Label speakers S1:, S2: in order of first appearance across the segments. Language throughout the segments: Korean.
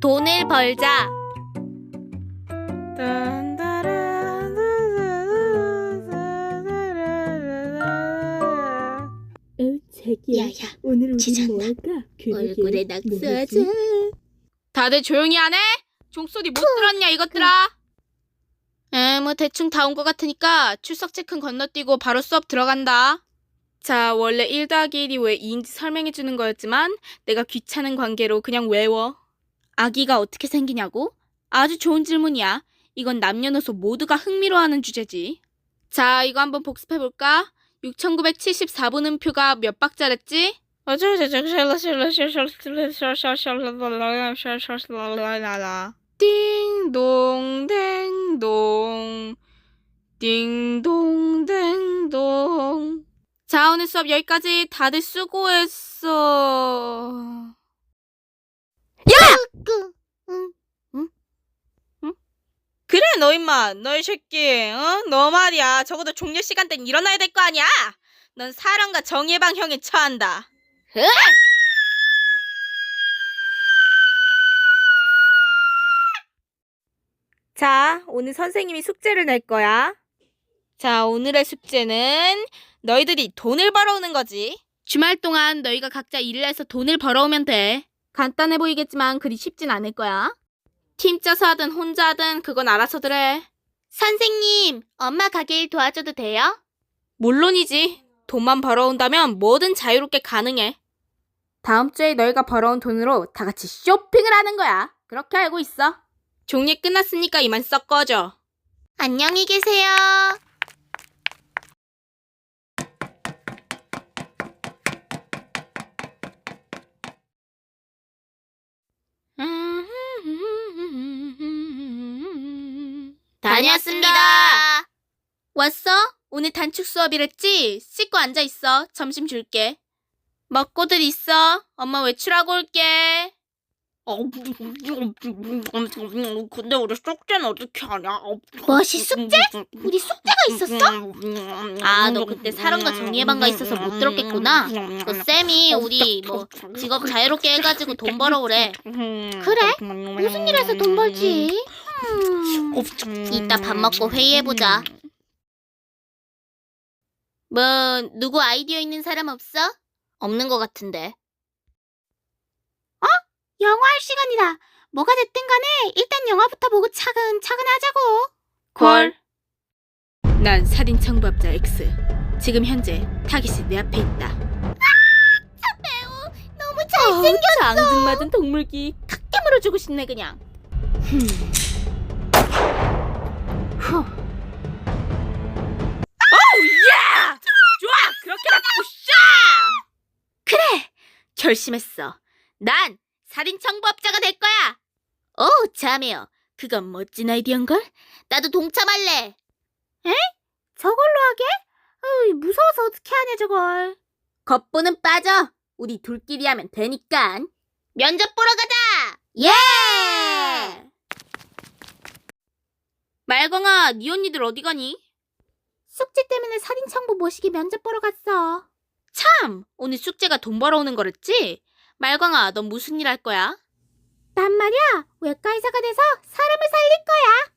S1: 돈을 벌자.
S2: 어, 자기야.
S1: 야야,
S2: 오늘 우리
S1: 지졌나?
S2: 뭐 할까? 그러게.
S1: 얼굴에
S2: 뭐
S1: 낙서하자.
S3: 다들 조용히 하네? 종소리 못 들었냐 이것들아? 에, 뭐 대충 다 온 것 같으니까 출석 체크 건너뛰고 바로 수업 들어간다. 자, 원래 1 더하기 1이 왜 2인지 설명해 주는 거였지만 내가 귀찮은 관계로 그냥 외워. 아기가 어떻게 생기냐고? 아주 좋은 질문이야. 이건 남녀노소 모두가 흥미로워하는 주제지. 자, 이거 한번 복습해 볼까? 6974분음표가 몇 박자랬지? 띵동 댕동 띵동 댕동 자 오늘 수업 여기까지 다들 수고했어
S1: 그, 응.
S3: 그래 너 임마 너이 새끼 어? 너 말이야 적어도 종료 시간 땐 일어나야 될 거 아니야 넌 사랑과 정의의 방형에 처한다 자, 오늘 선생님이 숙제를 낼 거야. 자, 오늘의 숙제는 너희들이 돈을 벌어오는 거지. 주말 동안 너희가 각자 일을 해서 돈을 벌어오면 돼. 간단해 보이겠지만 그리 쉽진 않을 거야. 팀 짜서 하든 혼자 하든 그건 알아서들 해.
S1: 선생님, 엄마 가게 일 도와줘도 돼요?
S3: 물론이지. 돈만 벌어온다면 뭐든 자유롭게 가능해. 다음 주에 너희가 벌어온 돈으로 다 같이 쇼핑을 하는 거야. 그렇게 알고 있어. 종이 끝났으니까 이만 썩 꺼져.
S1: 안녕히 계세요. 다녀왔습니다.
S3: 왔어? 오늘 단축 수업이랬지? 씻고 앉아 있어. 점심 줄게. 먹고들 있어. 엄마 외출하고 올게. 근데 우리 숙제는 어떻게 하냐?
S1: 뭐시 숙제? 우리 숙제가 있었어? 아, 너 그때 사랑과 정의의 방가 있어서 못 들었겠구나. 그 쌤이 우리 뭐 직업 자유롭게 해가지고 돈 벌어오래. 그래? 무슨 일 해서 돈 벌지? 음, 이따 밥 먹고 회의해보자. 뭐, 누구 아이디어 있는 사람 없어? 없는 것 같은데. 어? 영화 할 시간이다. 뭐가 됐든 간에 일단 영화부터 보고 차근차근 하자고.
S3: 콜. 난 살인 청부업자 X. 지금 현재 타깃이 내 앞에 있다.
S1: 너무 잘생겼어.
S3: 앙증맞은 동물기 탁 깨물어주고 싶네 그냥. 흠. 야! 좋아 그렇게! 그래 결심했어. 난 살인 청부업자가 될 거야.
S1: 오, 자매요.
S3: 그건 멋진 아이디어인걸?
S1: 나도 동참할래. 에? 저걸로 하게? 어이, 무서워서 어떻게 하냐, 저걸.
S3: 겉보는 빠져. 우리 둘끼리 하면 되니까.
S1: 면접 보러 가자!
S3: 예! 말광아, 네 언니들 어디 가니?
S1: 숙제 때문에 살인 청부 모시기 면접 보러 갔어.
S3: 참, 오늘 숙제가 돈 벌어오는 거랬지? 말광아, 넌 무슨 일 할 거야?
S1: 난 말이야, 외과 의사가 돼서 사람을 살릴 거야.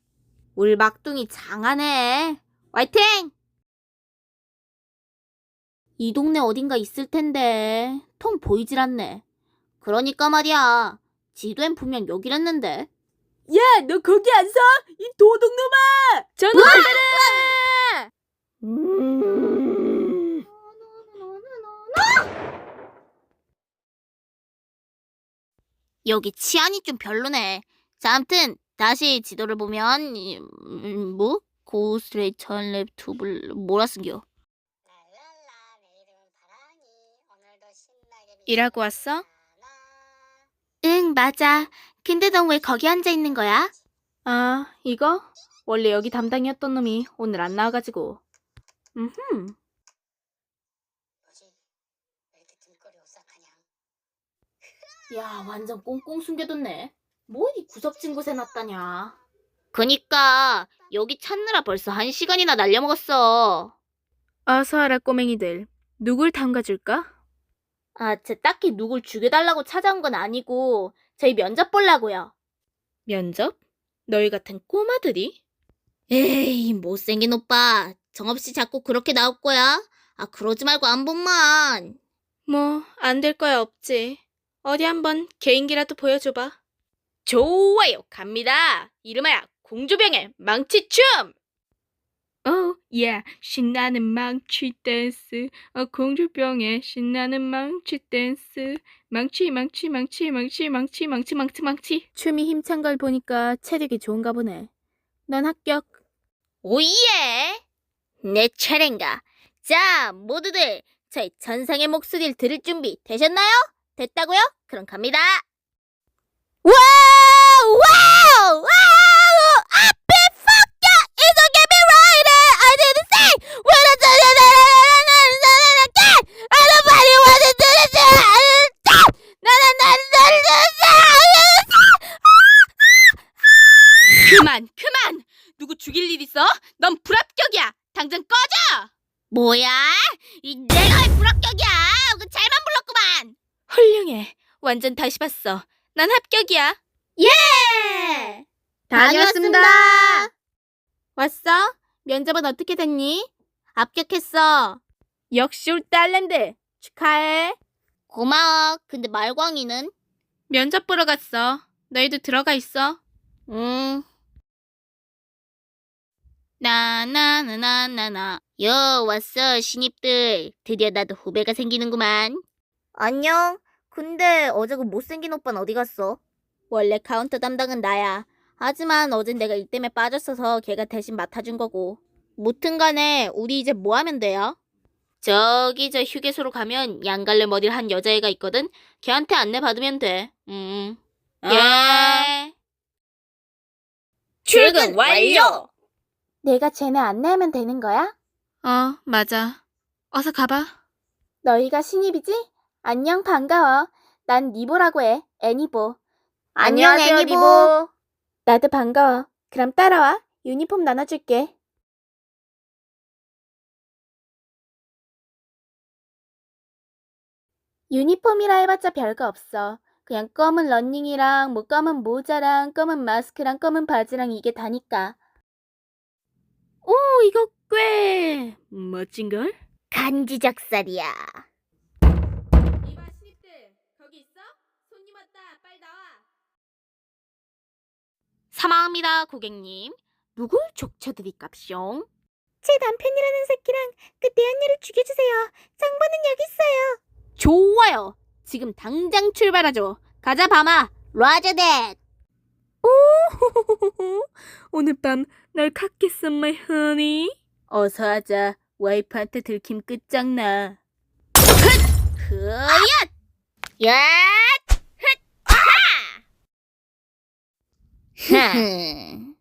S3: 우리 막둥이 장하네. 화이팅!
S1: 이 동네 어딘가 있을 텐데, 통 보이질 않네. 그러니까 말이야, 지도엔 분명 여기랬는데.
S3: 야, 너 거기 안 서? 이 도둑놈아! 전화 받아라!
S1: 음. 여기 치안이 좀 별로네. 자, 암튼 다시 지도를 보면 이, 음, 뭐? 고스레이 천 랩 투블 뭐라 쓴겨?
S3: 일하고 왔어?
S1: 응, 맞아. 근데 넌 왜 거기 앉아 있는 거야?
S3: 아, 이거? 원래 여기 담당이었던 놈이 오늘 안 나와가지고. 음흠.
S1: 야, 완전 꽁꽁 숨겨뒀네. 뭐 이 구석진 곳에 놨다냐. 그니까 여기 찾느라 벌써 한 시간이나 날려먹었어.
S3: 어서 와라 꼬맹이들. 누굴 담가줄까?
S1: 아, 제 딱히 누굴 죽여달라고 찾아온 건 아니고 저희 면접 보려고요.
S3: 면접? 너희 같은 꼬마들이?
S1: 에이, 못생긴 오빠. 정없이 자꾸 그렇게 나올 거야? 아, 그러지 말고 안 본만.
S3: 뭐, 안 될 거야 없지. 어디 한번 개인기라도 보여줘봐. 좋아요, 갑니다. 이름하여 공주병의 망치춤! 어, 예, 신나는 망치 댄스. 어, 공주병의 신나는 망치 댄스. 망치, 망치, 망치, 망치, 망치, 망치, 망치, 망치. 춤이 힘찬 걸 보니까 체력이 좋은가 보네. 넌 합격.
S1: 오예! 내 차례인가? 자, 모두들 저희 전상의 목소리를 들을 준비 되셨나요? 됐다고요? 그럼 갑니다. 와우! 와우! 와우!
S3: 완전 다시 봤어. 난 합격이야.
S1: 예!
S3: 다녀왔습니다. 왔어? 면접은 어떻게 됐니?
S1: 합격했어.
S3: 역시 올 딸랜드. 축하해.
S1: 고마워. 근데 말광이는?
S3: 면접 보러 갔어. 너희도 들어가 있어.
S1: 음.
S3: 나나나나나나.
S1: 요, 왔어, 신입들. 드디어 나도 후배가 생기는구만. 안녕. 근데 어제 그 못생긴 오빠는 어디 갔어? 원래 카운터 담당은 나야. 하지만 어젠 내가 일 때문에 빠졌어서 걔가 대신 맡아준 거고. 무튼 간에 우리 이제 뭐 하면 돼요? 저기 저 휴게소로 가면 양갈래 머리를 한 여자애가 있거든. 걔한테 안내 받으면 돼. 음. 예.
S3: 출근 완료!
S2: 내가 쟤네 안내하면 되는 거야?
S3: 어, 맞아. 어서 가봐.
S2: 너희가 신입이지? 안녕 반가워. 난 니보라고 해. 애니보.
S1: 안녕, 애니보.
S2: 나도 반가워. 그럼 따라와. 유니폼 나눠줄게. 유니폼이라 해봤자 별거 없어. 그냥 검은 러닝이랑 뭐 검은 모자랑 검은 마스크랑 검은 바지랑 이게 다니까.
S3: 오, 이거 꽤 멋진걸?
S1: 간지작살이야.
S3: 이봐 신입들 거기 있어? 손님 왔다 빨리 나와
S1: 사망합니다, 고객님. 누굴 족쳐드릴깝숑?
S2: 제 남편이라는 새끼랑 그내 언니를 죽여주세요. 장본은 여기 있어요.
S1: 좋아요. 지금 당장 출발하죠. 가자, 밤아. 라자댓.
S3: 오늘 밤 널 갖겠어 my honey 어서 하자 와이프한테 들킴 끝장나
S1: 흐얏! 얏! 흣! 하! 흠.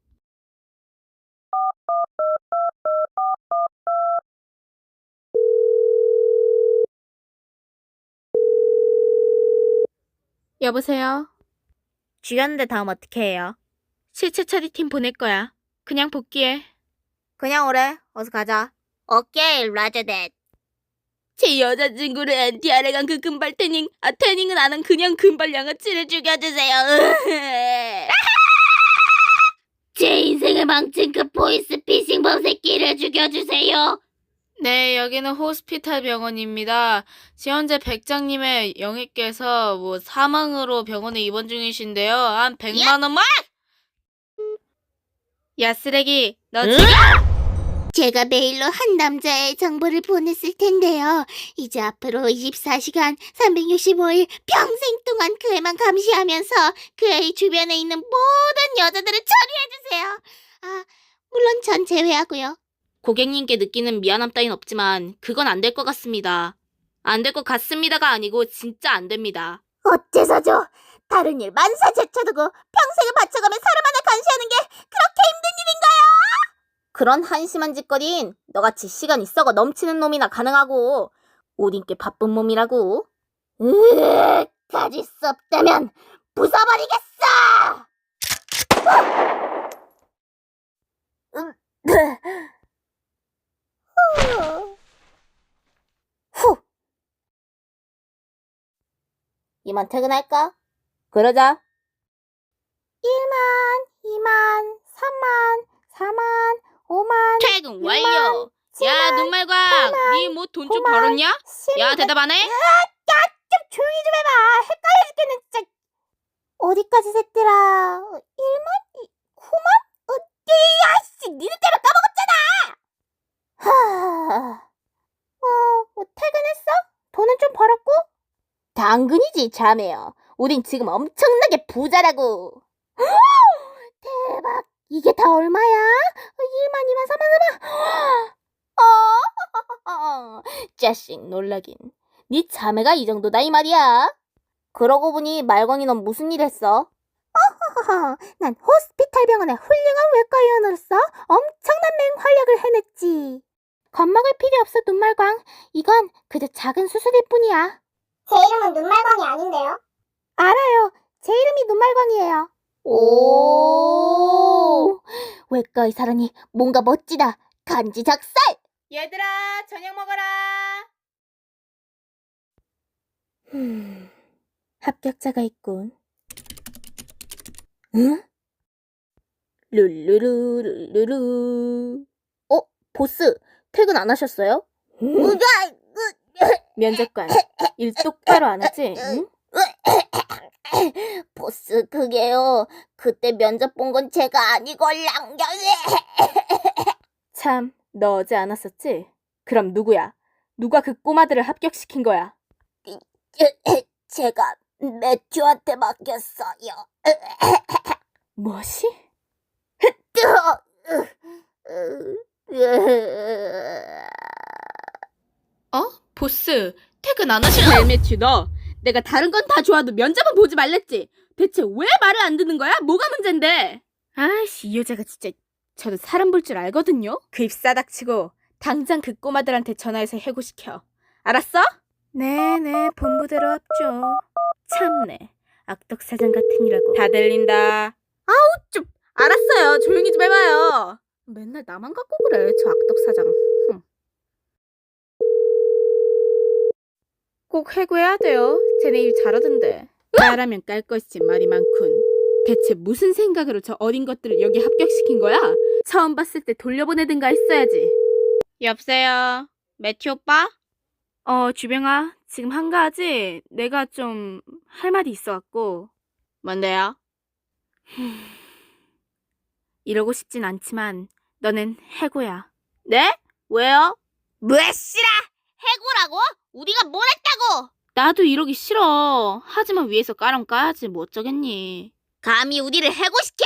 S3: 여보세요
S1: 죽였는데 다음 어떻게 해요?
S3: 실체 처리팀 보낼 거야 그냥 복귀해
S1: 그냥 오래. 어서 가자. 오케이, 라자댓.
S3: 제 여자친구를 NTR에 간 그 금발 태닝 아 태닝은 안 한 그냥 금발 양아치를
S1: 죽여주세요. 제 인생을 망친 그 보이스 피싱 범 새끼를 죽여주세요.
S3: 네, 여기는 호스피탈 병원입니다. 지현재 백장님의 영희께서 뭐 사망으로 병원에 입원 중이신데요. 한 100만 원만! 야, 쓰레기. 너 지금
S1: 제가 메일로 한 남자의 정보를 보냈을 텐데요. 이제 앞으로 24시간 365일 평생 동안 그 애만 감시하면서 그애 주변에 있는 모든 여자들을 처리해주세요. 아, 물론 전 제외하고요. 고객님께 느끼는 미안함 따윈 없지만 그건 안 될 것 같습니다. 안 될 것 같습니다가 아니고 진짜 안 됩니다. 어째서죠? 다른 일 만사 제쳐두고 평생을 바쳐가며 사람 하나 감시하는 게 그렇게 힘든 일인가요? 그런 한심한 짓거린 너같이 시간 있어가 넘치는 놈이나 가능하고 오딘께 바쁜 몸이라고. 으, 가질 수 없다면 부숴버리겠어! 음, 후.
S2: 이만 퇴근할까? 그러자. 1만, 2만, 3만, 4만, 5만,
S1: 퇴근 완료. 야, 눈말광. 니뭐돈좀
S2: 오만,
S1: 벌었냐?
S2: 10만.
S1: 야, 대답 안 해?
S2: 좀 조용히 좀 해봐. 헷갈려 죽겠네, 진짜. 어디까지 셌더라? 1만? 9만? 어, 야씨, 니네 때문에 까먹었잖아! 하, 어, 뭐 퇴근했어? 돈은 좀 벌었고? 당근이지, 자매요. 우린 지금 엄청나게 부자라고. 대박, 이게 다 얼마야? 1만, 2만, 4만, 4만. 어, 짜식 놀라긴. 네 자매가 이 정도다 이 말이야. 그러고 보니 말광이 넌 무슨 일 했어? 어허허허, 난 호스피탈 병원의 훌륭한 외과 의원으로서 엄청난 맹활약을 해냈지. 겁먹을 필요 없어 눈말광. 이건 그저 작은 수술일 뿐이야.
S4: 제 이름은 눈말광이 아닌데요.
S2: 알아요. 제 이름이 눈말광이에요. 오, 외과 의사라니 뭔가 멋지다. 간지 작살.
S3: 얘들아, 저녁 먹어라.
S2: 흠, 합격자가 있군. 응? 룰루루 룰루루. 어, 보스 퇴근 안 하셨어요? 면접관 일 똑바로 안 하지? 응? 보스 그게요. 그때 면접 본 건 제가 아니걸랑. 참, 너 어제 안 왔었지? 그럼 누구야? 누가 그 꼬마들을 합격시킨 거야? 제가 매튜한테 맡겼어요. 뭐시?
S3: 어? 보스, 퇴근 안 하시나? 헬매치 너. 내가 다른 건 다 좋아도 면접은 보지 말랬지. 대체 왜 말을 안 듣는 거야? 뭐가 문제인데? 아이씨, 이 여자가 진짜. 저도 사람 볼 줄 알거든요? 그 입 싸닥치고 당장 그 꼬마들한테 전화해서 해고시켜. 알았어? 네네, 본부대로 합죠. 참네. 악덕 사장 같으니라고. 다 들린다. 아우, 좀. 알았어요. 조용히 좀 해봐요. 맨날 나만 갖고 그래, 저 악덕 사장. 흠. 꼭 해고해야 돼요. 쟤네 일 잘하던데. 나라면 깔 것이지 말이 많군. 대체 무슨 생각으로 저 어린 것들을 여기 합격시킨 거야? 처음 봤을 때 돌려보내든가 했어야지. 여보세요. 매튜 오빠? 어, 주병아. 지금 한가하지? 내가 좀 할 말이 있어갖고. 뭔데요? 이러고 싶진 않지만 너는 해고야. 네? 왜요?
S1: 뭐시라? 해고라고? 우리가 뭘 했다고?
S3: 나도 이러기 싫어. 하지만 위에서 까랑 까야지 뭐 어쩌겠니.
S1: 감히 우리를 해고시켜?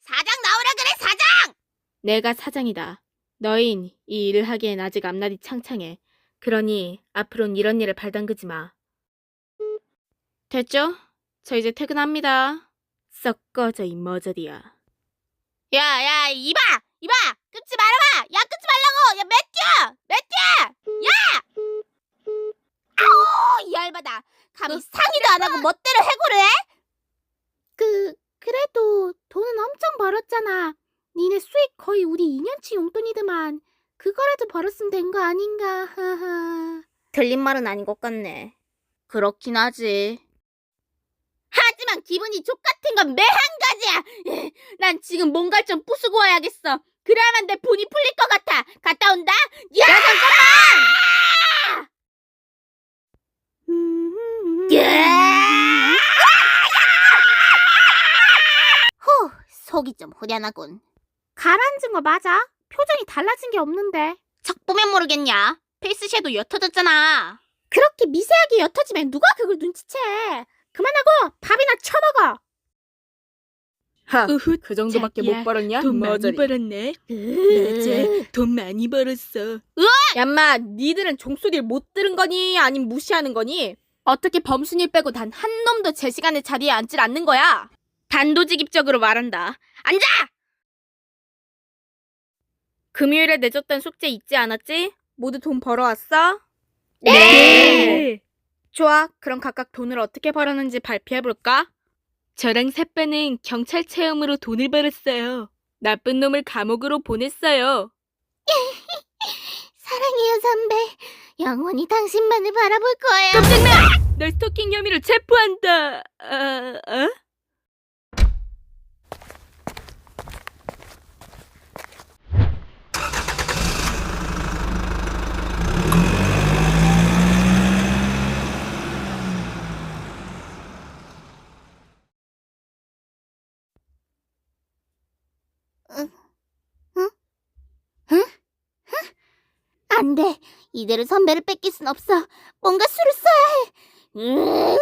S1: 사장 나오라 그래, 사장!
S3: 내가 사장이다. 너인 이 일을 하기엔 아직 앞날이 창창해. 그러니 앞으론 이런 일을 발담그지 마. 됐죠? 저 이제 퇴근합니다. 썩 꺼져 이 머저리야.
S1: 야, 야, 이봐! 이봐! 끊지 말아봐! 야, 끊지 말라고! 야, 매튜! 매튜! 야! 아오, 이 얇아다. 감히 상의도 안 하고 멋대로 해고를 해?
S2: 그 그래도 돈은 엄청 벌었잖아. 니네 수익 거의 우리 2년치 용돈이더만. 그거라도 벌었으면 된 거 아닌가. 하하.
S1: 틀린 말은 아닌 것 같네. 그렇긴 하지. 하지만 기분이 족같은 건 매 한 가지야. 난 지금 뭔가를 좀 부수고 와야겠어. 그래야만 내 분이 풀릴 것 같아. 갔다 온다. 야, 잠깐만! 야! 후, 속이 좀 후련하군.
S2: 가라앉은 거 맞아? 표정이 달라진 게 없는데.
S1: 척 보면 모르겠냐? 페이스 섀도우 옅어졌잖아.
S2: 그렇게 미세하게 옅어지면 누가 그걸 눈치채? 그만하고 밥이나 쳐먹어.
S3: 하, 그 정도밖에
S1: 자기야,
S3: 못 벌었냐?
S1: 돈 많이
S3: 머저리. 벌었네. 맞아, 돈 많이 벌었어. 얌마, 니들은 종소리를 못 들은 거니? 아님 무시하는 거니? 어떻게 범순일 빼고 단 한 놈도 제 시간에 자리에 앉질 않는 거야? 단도직입적으로 말한다. 앉아! 금요일에 내줬던 숙제 잊지 않았지? 모두 돈 벌어왔어?
S1: 네.
S3: 좋아, 그럼 각각 돈을 어떻게 벌었는지 발표해볼까? 저랑 새빠는 경찰 체험으로 돈을 벌었어요. 나쁜 놈을 감옥으로 보냈어요.
S1: 사랑해요, 선배. 영원히 당신만을 바라볼 거예요.
S3: 깜짝이야! 널 스토킹 혐의로 체포한다. 어? 어?
S1: 안 돼. 이대로 선배를 뺏길 순 없어. 뭔가 수를 써야 해. 음,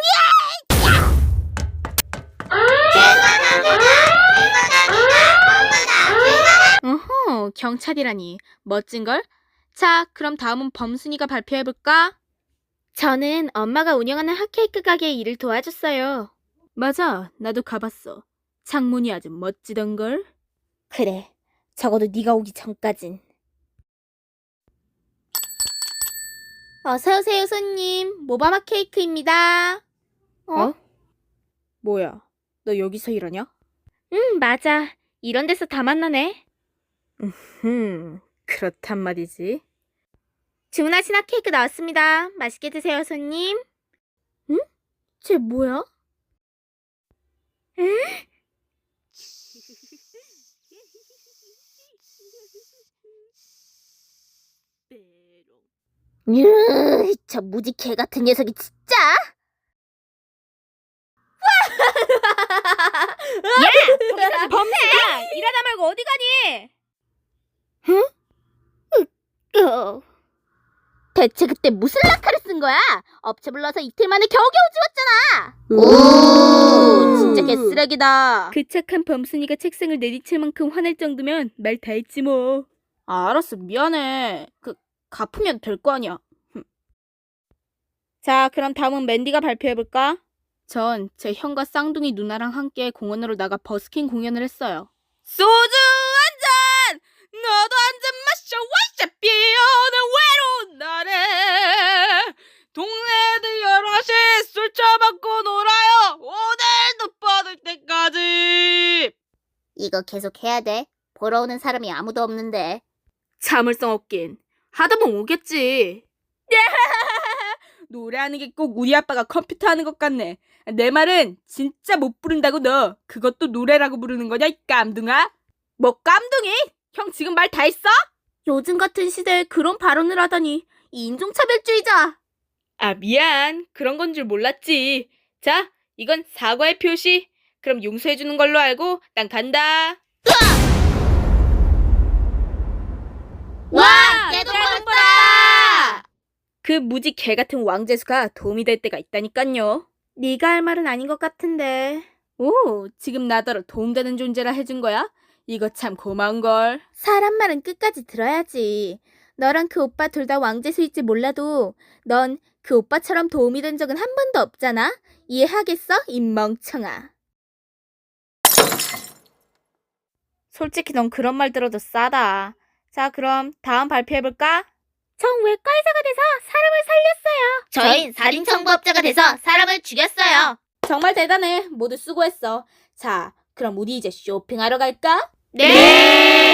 S3: 어허, 경찰이라니. 멋진걸? 자, 그럼 다음은 범순이가 발표해볼까? 저는 엄마가 운영하는 핫케이크 가게 일을 도와줬어요. 맞아, 나도 가봤어. 창문이 아주 멋지던걸?
S1: 그래. 적어도 네가 오기 전까진. 어서 오세요, 손님. 모바마 케이크입니다.
S3: 어? 뭐야, 너 여기서 일하냐?
S1: 응, 맞아. 이런 데서 다 만나네.
S3: 음, 그렇단 말이지.
S1: 주문하신 핫케이크 나왔습니다. 맛있게 드세요, 손님. 응? 쟤 뭐야? 으, 저 무지 개 같은 녀석이 진짜.
S3: 범수야! 일하다 말고 어디 가니?
S1: 어. 대체 그때 무슨 라카를 쓴 거야? 업체 불러서 이틀 만에 겨우겨우 지웠잖아. 오, 진짜 개쓰레기다.
S3: 그 착한 범순이가 책상을 내리칠 만큼 화낼 정도면 말 다 했지 뭐. 아, 알았어. 미안해. 그, 갚으면 될 거 아니야. 흠. 자, 그럼 다음은 맨디가 발표해볼까? 전 제 형과 쌍둥이 누나랑 함께 공원으로 나가 버스킹 공연을 했어요. 소주 한 잔! 너도 한 잔 마셔! 어차피 오늘 외로운 날에 동네들 여럿이 술 처먹고 놀아요! 오늘도 뻗을 때까지!
S1: 이거 계속 해야 돼. 보러 오는 사람이 아무도 없는데.
S3: 참을성 없긴. 하다 보면 오겠지. 노래하는 게 꼭 우리 아빠가 컴퓨터 하는 것 같네. 내 말은 진짜 못 부른다고 너. 그것도 노래라고 부르는 거냐, 이 깜둥아? 뭐 깜둥이? 형 지금 말 다 했어?
S1: 요즘 같은 시대에 그런 발언을 하다니 이 인종차별주의자.
S3: 아, 미안. 그런 건 줄 몰랐지. 자, 이건 사과의 표시. 그럼 용서해주는 걸로 알고 난 간다.
S1: 와!
S3: 그 무지 개 같은 왕재수가 도움이 될 때가 있다니깐요. 네가 할 말은 아닌 것 같은데. 오, 지금 나더러 도움되는 존재라 해준 거야? 이거 참 고마운걸.
S1: 사람 말은 끝까지 들어야지. 너랑 그 오빠 둘 다 왕재수일지 몰라도 넌 그 오빠처럼 도움이 된 적은 한 번도 없잖아. 이해하겠어? 이 멍청아.
S3: 솔직히 넌 그런 말 들어도 싸다. 자, 그럼 다음 발표해볼까?
S1: 전 외과 의사가 돼서 사람을 살렸어요. 저흰 살인 청부업자가 돼서 사람을 죽였어요.
S3: 정말 대단해. 모두 수고했어. 자, 그럼 우리 이제 쇼핑하러 갈까?
S1: 네!